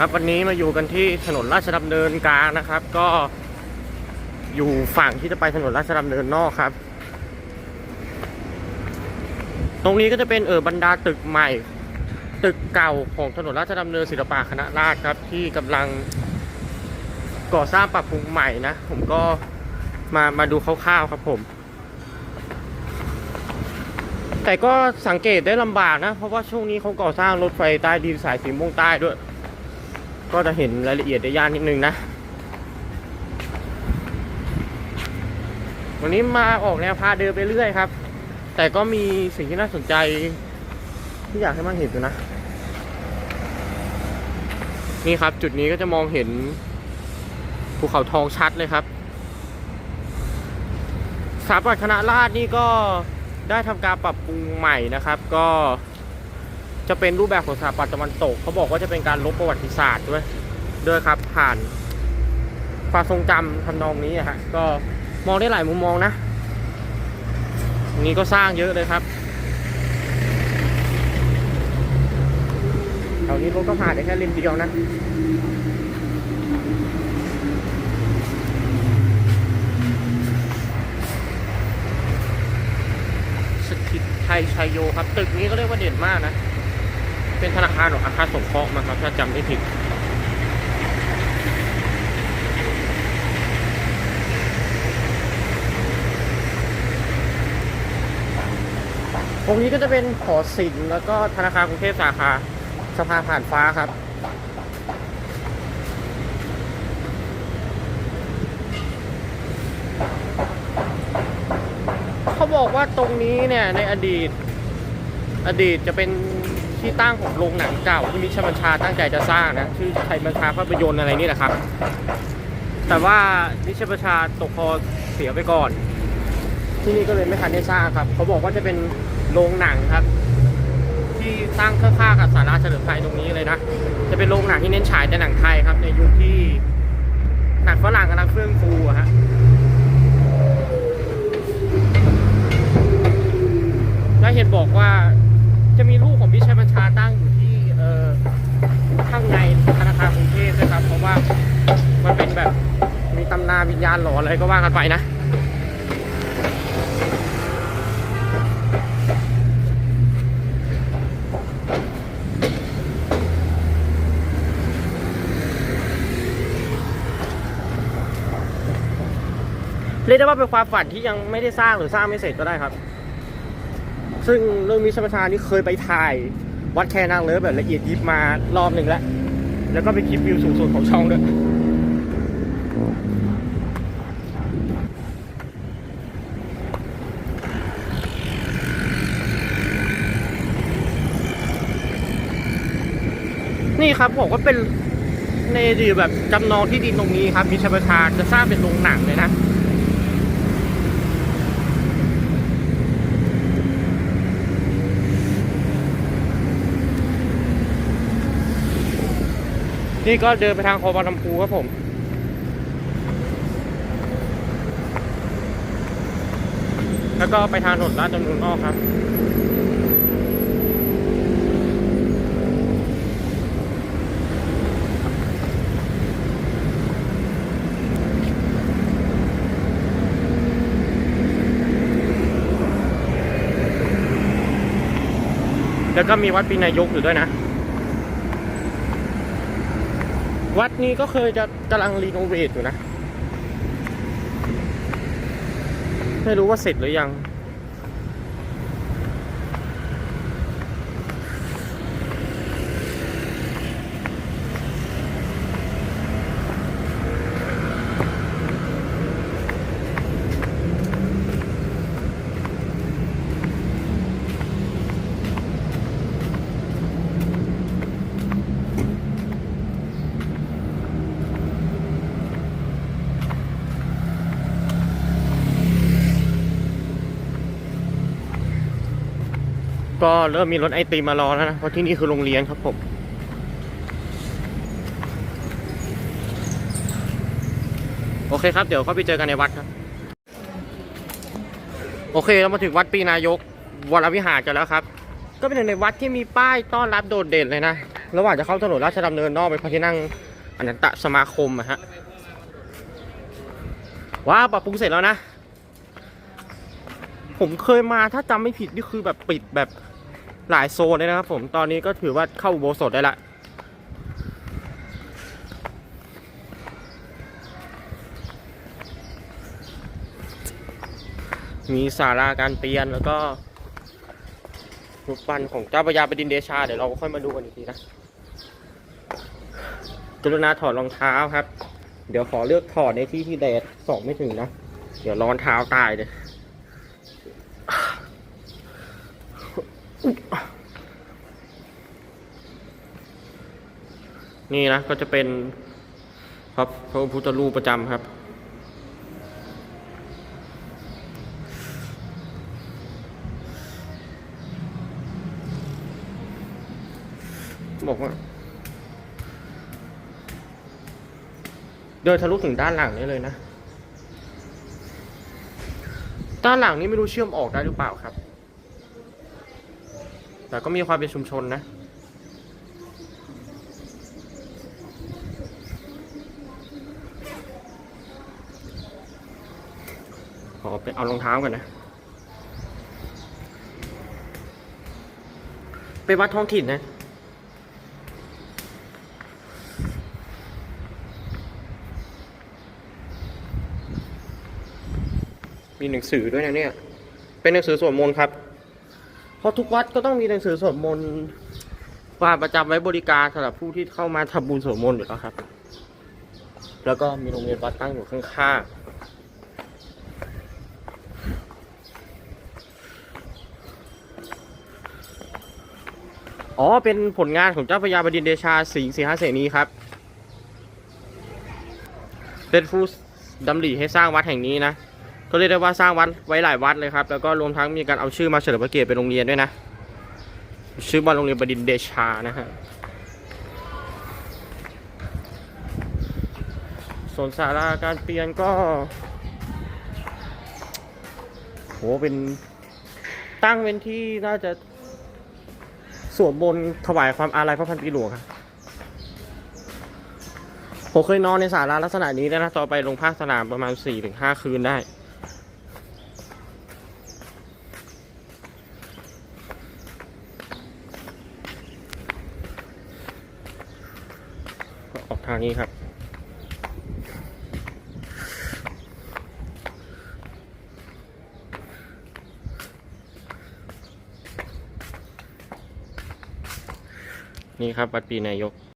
ครับวันนี้มาอยู่กันที่ถนนราชดำเนินกลางนะครับ ก็อยู่ฝั่งที่จะไปถนนราชดำเนินนอกครับ ตรงนี้ก็จะเป็นเออบรรดาตึกใหม่ ตึกเก่าของถนนราชดำเนินศิลปะคณะราษฎรครับ ที่กำลังก่อสร้างปรับปรุงใหม่นะ ผมก็มามาดูคร่าวๆครับผม แต่ก็สังเกตได้ลำบากนะ เพราะว่าช่วงนี้เขาก่อสร้างรถไฟใต้ดินสายสีม่วงใต้ด้วย ก็จะเห็นรายละเอียดได้ยากนิดนึงนะ วันนี้มาออกแนวพาเดินไปเรื่อยครับ แต่ก็มีสิ่งที่น่าสนใจ ที่อยากให้มันเห็นอยู่นะ นี่ครับจุดนี้ก็จะมองเห็นภูเขาทองชัดเลยครับสถาปัตยคณะราษฎรนี่ก็ได้ทำการปรับปรุงใหม่นะครับ ก็ จะเป็นรูปแบบของสถาปัตย์ตะวันตกเขาบอกว่าจะเป็นการลบประวัติศาสตร์ด้วยด้วยครับ ผ่านความทรงจำทำนองนี้อะฮะก็มองได้หลายมุมมองนะนี้ก็สร้างเยอะเลยครับแถวนี้รถก็ผ่านได้แค่เลนเดียวนะสถิตไทยชัยโยครับ ตึกนี้ก็เรียกว่าเด่นมากนะ เป็นธนาคารของอาคารสงเคราะห์มาครับ ถ้าจำไม่ผิดตรงนี้ก็จะเป็นหอศิลป์แล้วก็ธนาคารกรุงเทพสาขาสภาผ่านฟ้าครับเขาบอกว่าตรงนี้เนี่ยในอดีต อดีตจะเป็น ที่ตั้งของโรงหนังเก่าที่มิชบัญชาตั้งใจจะสร้างนะชื่อไทยบัญชาภาพยนตร์อะไรนี่แหละครับ แต่ว่ามิชบัญชาตกคอเสียไปก่อน ที่นี่ก็เลยไม่ทันได้สร้างครับ เขาบอกว่าจะเป็นโรงหนังครับ ที่ตั้งข้ากับศาลาเฉลิมไทยตรงนี้เลยนะจะเป็นโรงหนังที่เน้นฉายแต่หนังไทยครับ ในยุคที่หนังฝรั่งกำลังเฟื่องฟูฮะแล้วเห็นบอกว่าจะมีรูปของพิชัยบัญชาตั้งอยู่ที่เอ่อข้างในธนาคารกรุงเทพนะครับ เพราะว่ามันเป็นแบบมีตำนาน วิญญาณหลอนอะไรก็ว่ากันไปนะเรียกได้ว่าเป็นความฝันที่ยังไม่ได้สร้างหรือสร้างไม่เสร็จก็ได้ครับ ซึ่งเรื่องมิชประชานี่เคยไปถ่าย วัดแคนางเลิฟแบบละเอียดยิบมารอบหนึ่งแล้ว แล้วก็เป็นคลิปวิวสูงสุดของช่องด้วย นี่ครับบอกว่าเป็นในดีแบบจำนองที่ดินตรงนี้ครับมิชประชาจะสร้างเป็นโรงหนังเลยนะนี่ก็เดินไปทางคอบางลำพูครับผม แล้วก็ไปทางถนนลาดดำเนินนอกครับ แล้วก็มีวัดปีนายกอยู่ด้วยนะ วัดนี้ก็เคยจะกำลังรีโนเวทอยู่นะ ไม่รู้ว่าเสร็จหรือยัง ก็เริ่มมีรถไอติมมารอแล้วนะ เพราะที่นี่คือโรงเรียนครับผม โอเคครับ เดี๋ยวเขาไปเจอกันในวัดครับ โอเคเรามาถึงวัดปีนายก วรวิหารกันแล้วครับ ก็เป็นหนึ่งในวัดที่มีป้ายต้อนรับโดดเด่นเลยนะ ระหว่างจะเข้าถนนราชดำเนินนอกไปพระที่นั่งอนันตสมาคมอะฮะว้าวปรับปรุงเสร็จแล้วนะ ผมเคยมาถ้าจำไม่ผิดนี่คือแบบปิดแบบหลายโซนเลยนะครับ ผมตอนนี้ก็ถือว่าเข้าอุโบสถได้ละมีศาลาการเปลี่ยนแล้วก็รูปปั้นของเจ้าพระยาบดินเดชา เดี๋ยวเราค่อยมาดูกันอีกทีนะกรุณาถอดรองเท้าครับ เดี๋ยวขอเลือกถอดในที่ที่แดดส่องไม่ถึงนะ เดี๋ยวร้อนเท้าตายเลย นี่นะก็จะเป็นครับพระพุทธรูปประจำครับ บอกว่า เดินทะลุถึงด้านหลังนี้เลยนะ ด้านหลังนี้ไม่รู้เชื่อมออกได้หรือเปล่าครับ แต่ก็มีความเป็นชุมชนนะ ขอไปเอารองเท้าก่อนนะ ไปวัดท้องถิ่นนะมีหนังสือด้วยนะเนี่ย เป็นหนังสือสวดมนต์ครับ เพราะทุกวัดก็ต้องมีหนังสือสวดมนต์วางประจำไว้บริการสำหรับผู้ที่เข้ามาทำบุญสวดมนต์อยู่แล้วครับ แล้วก็มีโรงเรียนวัดตั้งอยู่ข้างๆอ๋อ เป็นผลงานของเจ้าพระยาบดินเดชาสิงห์สีหเสนีครับ เป็นผู้ดำริให้สร้างวัดแห่งนี้นะ ก็เรียกได้ว่าสร้างวัดไว้หลายวัดเลยครับ แล้วก็รวมทั้งมีการเอาชื่อมาเฉลิมพระเกียรติเป็นโรงเรียนด้วยนะ ชื่อว่าโรงเรียนบดินเดชานะฮะสวนสาราการเปลี่ยนก็ โห เป็นตั้งเป็นที่น่าจะสวดมนต์ถวายความอาลัยพระพันปีหลวงครับผมเคยนอนในศาลาลักษณะนี้แล้วนะต่อไปลงภาคสนามประมาณ4-5 คืนได้ ทางนี้ครับ นี่ครับวัดปีนายก